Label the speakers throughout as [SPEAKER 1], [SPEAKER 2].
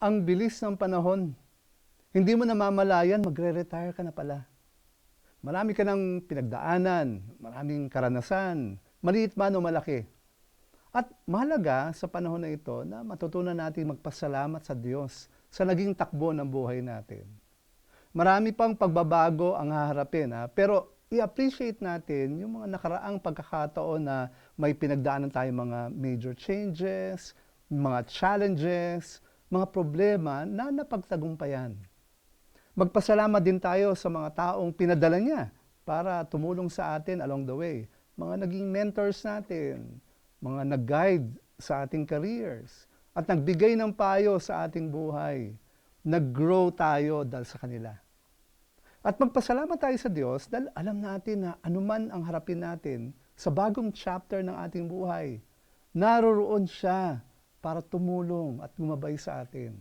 [SPEAKER 1] Ang bilis ng panahon. Hindi mo namamalayan, magre-retire ka na pala. Marami ka ng pinagdaanan, maraming karanasan, maliit man o malaki. At mahalaga sa panahon na ito na matutunan natin magpasalamat sa Diyos sa naging takbo ng buhay natin. Marami pang pagbabago ang haharapin, ha? pero i-appreciate natin yung mga nakaraang pagkakataon na may pinagdaanan tayong mga major changes, mga challenges, mga problema na napagtagumpayan. Magpasalamat din tayo sa mga taong pinadala niya para tumulong sa atin along the way. Mga naging mentors natin, mga nag-guide sa ating careers, at nagbigay ng payo sa ating buhay. Nag-grow tayo dahil sa kanila. At magpasalamat tayo sa Diyos dahil alam natin na anuman ang harapin natin sa bagong chapter ng ating buhay, naroroon siya para tumulong at gumabay sa atin.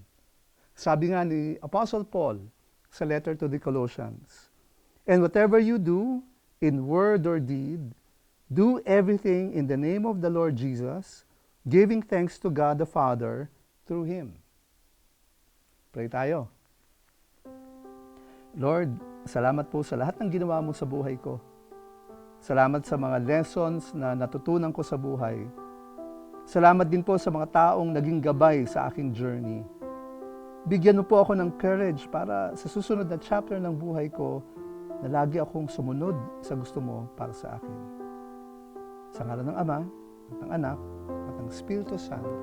[SPEAKER 1] Sabi nga ni Apostle Paul sa letter to the Colossians, And whatever you do, in word or deed, do everything in the name of the Lord Jesus, giving thanks to God the Father through Him. Pray tayo. Lord, salamat po sa lahat ng ginawa mo sa buhay ko. Salamat sa mga lessons na natutunan ko sa buhay. Salamat din po sa mga taong naging gabay sa aking journey. Bigyan mo po ako ng courage para sa susunod na chapter ng buhay ko na lagi akong sumunod sa gusto mo para sa akin. Sa ngalan ng Ama, at ng Anak, at ng Espiritu Santo.